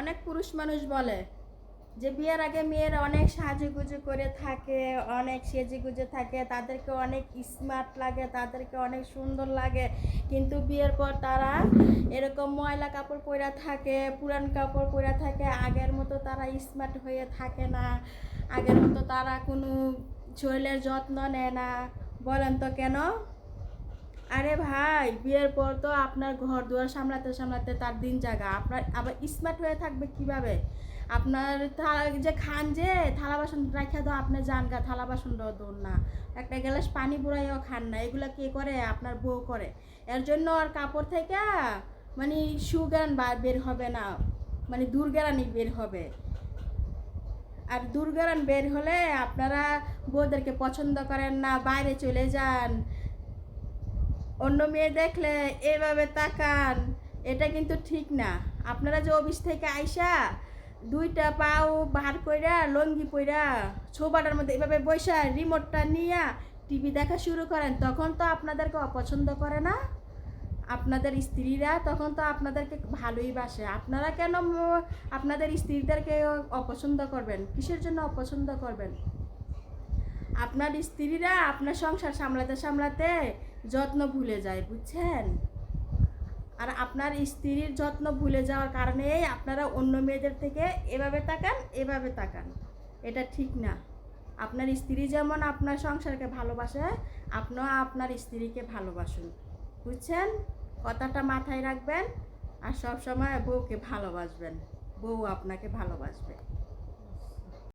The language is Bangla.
অনেক পুরুষ মানুষ বলে যে বিয়ের আগে মেয়েরা অনেক সাজুগুজু করে থাকে, অনেক সেজেগুজে থাকে, তাদেরকে অনেক স্মার্ট লাগে, তাদেরকে অনেক সুন্দর লাগে। কিন্তু বিয়ের পর তারা এরকম ময়লা কাপড় পরে থাকে, পুরান কাপড় পরে থাকে, আগের মতো তারা স্মার্ট হয়ে থাকে না। আগের মতো তারা কোনো শরীরের যত্ন নেয় না। বলেন তো কেন? আরে ভাই, বিয়ের পর তো আপনার ঘর দুয়ার সামলাতে সামলাতে তার দিন জায়গা আপনার আবার স্মার্ট হয়ে থাকবে কীভাবে? আপনার যে খান যে, থালা বাসন রাখা দাও আপনি যান গা, থালা বাসন দৌড় না। একটা গ্লাস পানি বুড়াইও খান না, এগুলো কে করে? আপনার বউ করে। এর জন্য আর কাপড় থেকে মানে সুগান বের হবে না। মানে দুর্গারানি বের হবে। আর দুর্গারান বের হলে আপনারা বউদেরকে পছন্দ করেন না, বাইরে চলে যান। অন্য মেয়ে দেখলে এভাবে তাকান, এটা কিন্তু ঠিক না। আপনারা যে অফিস থেকে আইসা দুইটা পাও বার কইরা, লঙ্গি পইরা ছোবাটার মধ্যে এভাবে বৈশা রিমোটটা নিয়া টিভি দেখা শুরু করেন, তখন তো আপনাদেরকে অপছন্দ করে না। আপনাদের স্ত্রীরা তখন তো আপনাদেরকে ভালোই বাসে। আপনারা কেন আপনাদের স্ত্রীদেরকে অপছন্দ করবেন? কিসের জন্য অপছন্দ করবেন? আপনার স্ত্রীরা আপনার সংসার সামলাতে সামলাতে যত্ন ভুলে যায়, বুঝছেন? আর আপনার স্ত্রীর যত্ন ভুলে যাওয়ার কারণেই আপনারা অন্য মেয়েদের থেকে এভাবে তাকান এভাবে তাকান। এটা ঠিক না। আপনার স্ত্রী যেমন আপনার সংসারকে ভালোবাসে, আপনিও আপনার স্ত্রীকে ভালোবাসুন। বুঝছেন? কথাটা মাথায় রাখবেন আর সব সময় বউকে ভালোবাসবেন। বউ আপনাকে ভালোবাসবে।